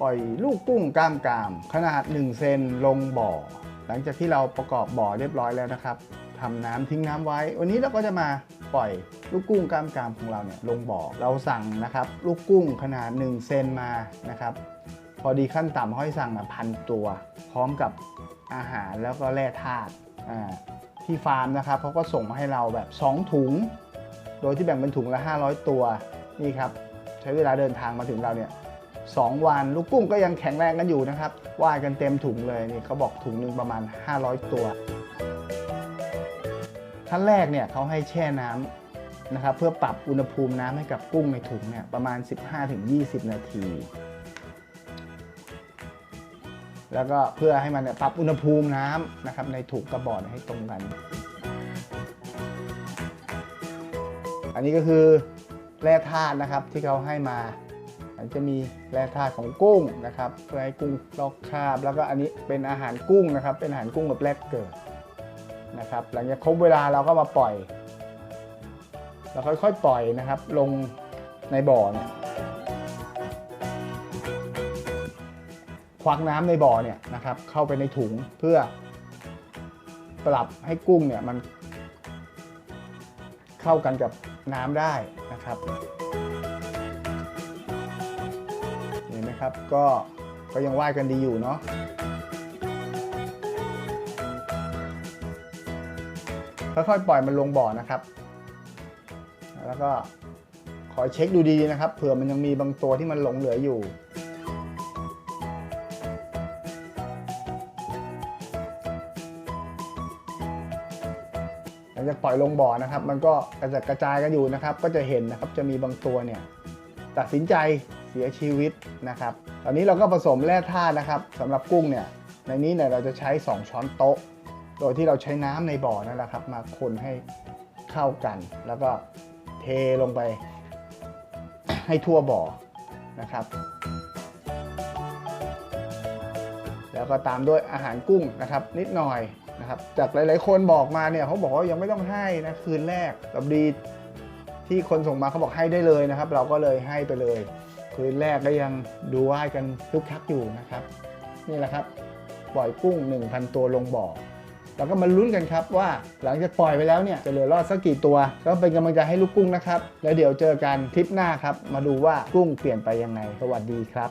ปล่อยลูกกุ้งกล้ามกาม ขนาด 1 เซนลงบ่อ หลังจากที่เราประกอบบ่อเรียบร้อยแล้วนะครับทำน้ำทิ้งน้ำไว้ วันนี้เราก็จะมาปล่อยลูกกุ้งกล้ามกามของเราเนี่ยลงบ่อ เราสั่งนะครับลูกกุ้งขนาด 1 เซนมานะครับ พอดีขั้นต่ำห้อยสั่งมาพันตัว พร้อมกับอาหารแล้วก็แร่ธาตุที่ฟาร์มนะครับเขาก็ส่งมาให้เราแบบ 2 ถุง โดยที่แบ่งเป็นถุงละ 500 ตัวนี่ครับใช้เวลาเดินทางมาถึงเราเนี่ย สองวัน ลูกกุ้งก็ยังแข็งแรงกันอยู่นะครับว่ายกันเต็มถุงเลยนี่เขาบอกถุงหนึ่งประมาณ 500 ตัว ขั้นแรกเนี่ยเขาให้แช่น้ำนะครับเพื่อปรับอุณหภูมิน้ำให้กับกุ้งในถุงเนี่ยประมาณ 15-20 นาที แล้วก็เพื่อให้มันปรับอุณหภูมิน้ำนะครับในถุงกระบอกให้ตรงกัน อันนี้ก็คือแร่ธาตุนะครับที่เขาให้มา นจะมีแร่ธาตุของกุ้งนะครับเพื่อให้กุ้งลอกคราบ แล้วก็อันนี้เป็นอาหารกุ้งนะครับ เป็นอาหารกุ้งแบบแรกเกิดนะครับ หลังจากครบเวลาเราก็มาปล่อย เราค่อยๆปล่อยนะครับ ลงในบ่อเนี่ยควักน้ำในบ่อเนี่ยนะครับเข้าไปในถุงเพื่อปรับให้กุ้งเนี่ยมันเข้ากันกับน้ำได้นะครับ นไหมครับ ก็ก็ยังว่ายกันดีอยู่เนาะค่อยๆปล่อยมันลงบ่อนะครับ แล้วก็ขอเช็คดูดีๆนะครับ เผื่อมันยังมีบางตัวที่มันหลงเหลืออยู่ หลังจากปล่อยลงบ่อนะครับ มันก็กระจัดกระจายกันอยู่นะครับ ก็จะเห็นนะครับ จะมีบางตัวเนี่ย ตัดสินใจ เสียชีวิตนะครับ ตอนนี้เราก็ผสมแร่ธาตุนะครับสำหรับกุ้งเนี่ย ในนี้เนี่ยเราจะใช้ 2 ช้อนโต๊ะ โดยที่เราใช้น้ำในบ่อนั่นแหละครับ มาคนให้เข้ากัน แล้วก็เทลงไปให้ทั่วบ่อนะครับ แล้วก็ตามด้วยอาหารกุ้งนะครับ นิดหน่อยนะครับ จากหลาย ๆ คนบอกมาเนี่ยเขาบอกว่ายังไม่ต้องให้นะคืนแรกแบบดีที่คนส่งมาเขาบอกให้ได้เลยนะครับ เราก็เลยให้ไปเลย คืนแรกก็ยังดูว่ายกันคึกคักอยู่นะครับ นี่แหละครับ ปล่อยกุ้ง 1,000 ตัวลงบ่อแล้วก็มาลุ้นกันครับว่าหลังจากปล่อยไปแล้วเนี่ยจะเหลือรอดสักกี่ตัว ก็เป็นกำลังใจให้ลูกกุ้งนะครับ แล้วเดี๋ยวเจอกันทริปหน้าครับ มาดูว่ากุ้งเปลี่ยนไปยังไงสวัสดีครับ